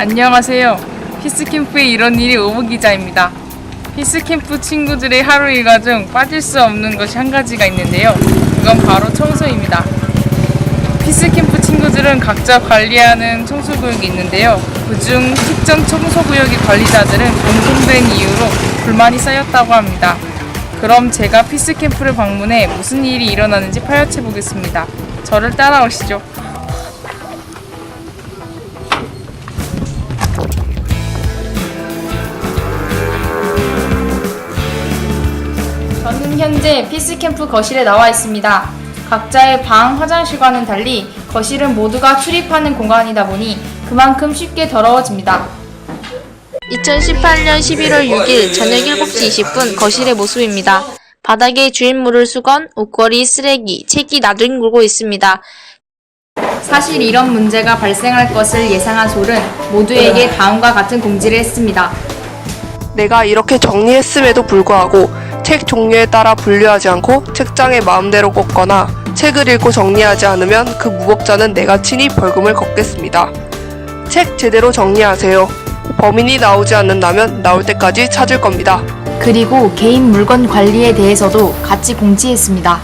안녕하세요. 피스캠프의 이런 일이 오브 기자입니다. 피스캠프 친구들의 하루 일과 중 빠질 수 없는 것이 한 가지가 있는데요. 그건 바로 청소입니다. 피스캠프 친구들은 각자 관리하는 청소구역이 있는데요. 그중 특정 청소구역의 관리자들은 공통된 이유로 불만이 쌓였다고 합니다. 그럼 제가 피스캠프를 방문해 무슨 일이 일어나는지 파헤쳐 보겠습니다. 저를 따라오시죠. 저는 현재 피스캠프 거실에 나와 있습니다. 각자의 방, 화장실과는 달리 거실은 모두가 출입하는 공간이다 보니 그만큼 쉽게 더러워집니다. 2018년 11월 6일 저녁 7시 20분 거실의 모습입니다. 바닥에 주인 물을 수건, 옷걸이, 쓰레기, 책이 나뒹굴고 있습니다. 사실 이런 문제가 발생할 것을 예상한 솔은 모두에게 다음과 같은 공지를 했습니다. 내가 이렇게 정리했음에도 불구하고 책 종류에 따라 분류하지 않고 책장에 마음대로 꽂거나 책을 읽고 정리하지 않으면 그 무법자는 내가 친히 벌금을 걷겠습니다. 책 제대로 정리하세요. 범인이 나오지 않는다면 나올 때까지 찾을 겁니다. 그리고 개인 물건 관리에 대해서도 같이 공지했습니다.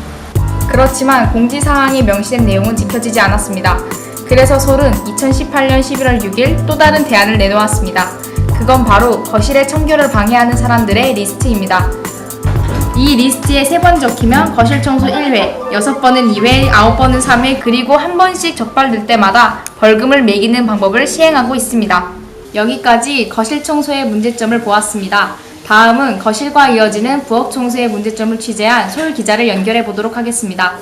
그렇지만 공지 사항에 명시된 내용은 지켜지지 않았습니다. 그래서 솔은 2018년 11월 6일 또 다른 대안을 내놓았습니다. 그건 바로 거실의 청결을 방해하는 사람들의 리스트입니다. 이 리스트에 3번 적히면 거실 청소 1회, 6번은 2회, 9번은 3회, 그리고 한 번씩 적발될 때마다 벌금을 매기는 방법을 시행하고 있습니다. 여기까지 거실 청소의 문제점을 보았습니다. 다음은 거실과 이어지는 부엌 청소의 문제점을 취재한 솔 기자를 연결해 보도록 하겠습니다.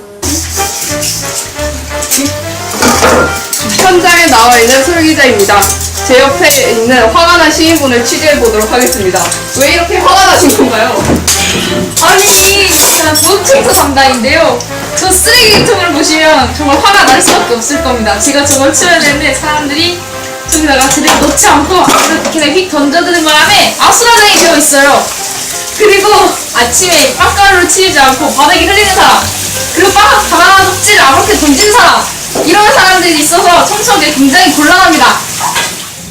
현장에 나와 있는 솔기자입니다. 제 옆에 있는 화가 난 시인분을 취재해 보도록 하겠습니다. 왜 이렇게 화가 나신 건가요? 아니, 부엌 청소 담당인데요. 저 쓰레기통을 보시면 정말 화가 날 수밖에 없을 겁니다. 제가 저걸 치워야 되는데 사람들이 저기다가 제대로 넣지 않고 아무래도 그냥 휙 던져드는 바람에 아수라장이 되어 있어요. 그리고 아침에 빵가루를 치우지 않고 바닥에 흘리는 사람, 그리고 빵 바나나 접지를 아무렇게 던지는 사람, 이런 사람들이 있어서 청소하기 굉장히 곤란합니다.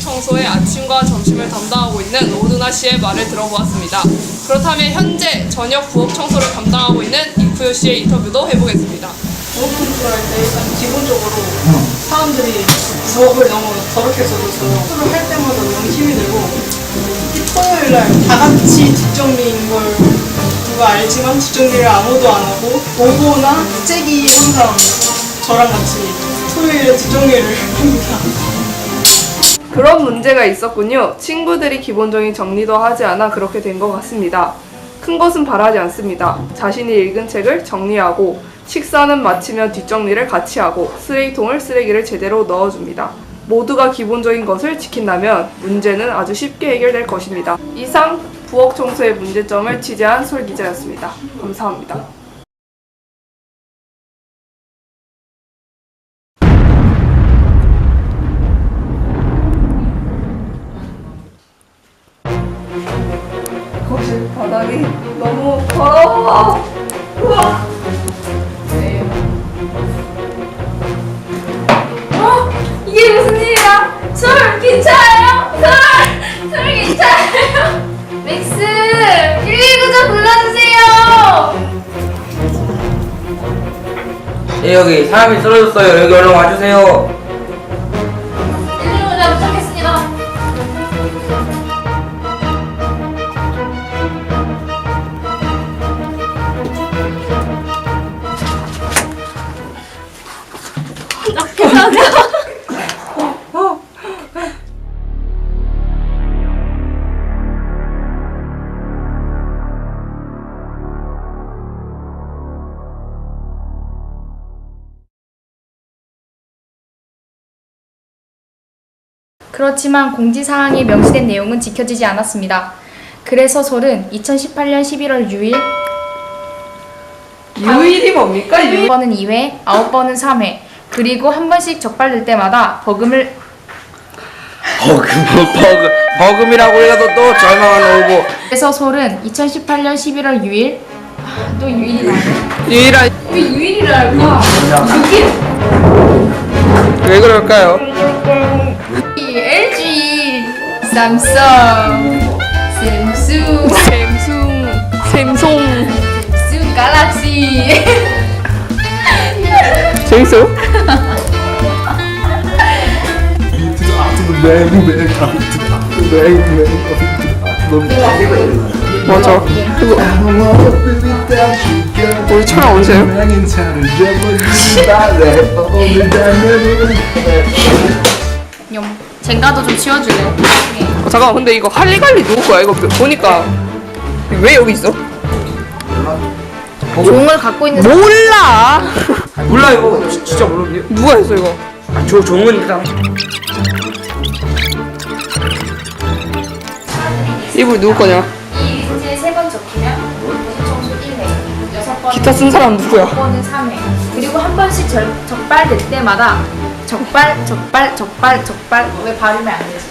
청소의 아침과 점심을 담당하고 있는 오두나 씨의 말을 들어보았습니다. 그렇다면 현재 저녁 부엌 청소를 담당하고 있는 이쿠요 씨의 인터뷰도 해보겠습니다. 부엌 청소를 할때 일단 기본적으로 사람들이 부엌을 너무 더럽게 써줘서 청소를 할 때마다 너무 힘이 들고 특히 토요일 날 다 같이 뒷정리인 걸 누가 알지만 뒷정리를 아무도 안 하고 오보나 잭이 항상 저랑 같이 토요일에 뒷정리를 합니다. 그런 문제가 있었군요. 친구들이 기본적인 정리도 하지 않아 그렇게 된 것 같습니다. 큰 것은 바라지 않습니다. 자신이 읽은 책을 정리하고 식사는 마치면 뒷정리를 같이 하고 쓰레기통을 쓰레기를 제대로 넣어줍니다. 모두가 기본적인 것을 지킨다면 문제는 아주 쉽게 해결될 것입니다. 이상 부엌 청소의 문제점을 취재한 솔 기자였습니다. 감사합니다. 바닥이 너무 더러워. 우와. 네. 어? 이게 무슨 일이야? 솔 괜찮아요? 솔! 솔 괜찮아요? 맥스! 119 좀 불러주세요! 예, 여기 사람이 쓰러졌어요. 여기 얼른 와주세요. 그렇지만 공지사항에 명시된 내용은 지켜지지 않았습니다. 그래서 솔은 2018년 11월 6일 유일이 뭡니까? 유 6번은 2회, 9번은 3회, 그리고 한 번씩 적발될 때마다 벌금을 버금, 버금, 버금이라고 해서 또 절망한 오고. 그래서 솔은 2018년 11월 6일 아, 또 유일이 나네. 유일한 왜 유일이라 할까? 6일 왜 그럴까요? LG 삼성 샘숭 샘숭, 샘송. 샘숭 갈락시 재밌어요? 맞아. 이거 우리 촬영 언제 해요? 용 젠가도 좀 치워줄래? 어, 잠깐만 근데 이거 할리갈리 누구 거야? 이거 보니까 왜 여기 있어? 종을 갖고 있는 사람 몰라. 몰라 이거 지- 진짜 모르는데요? 누가 했어 이거? 아, 저 종은 일단 이불 누구 거냐? 이 리스트에 세 번 적히면 청소 1회, 여섯 번 기타 쓴 사람 누구야? 번은 3회. 그리고 한 번씩 절, 적발될 때마다 적발, 적발, 적발, 적발 왜 발음이 안 되지?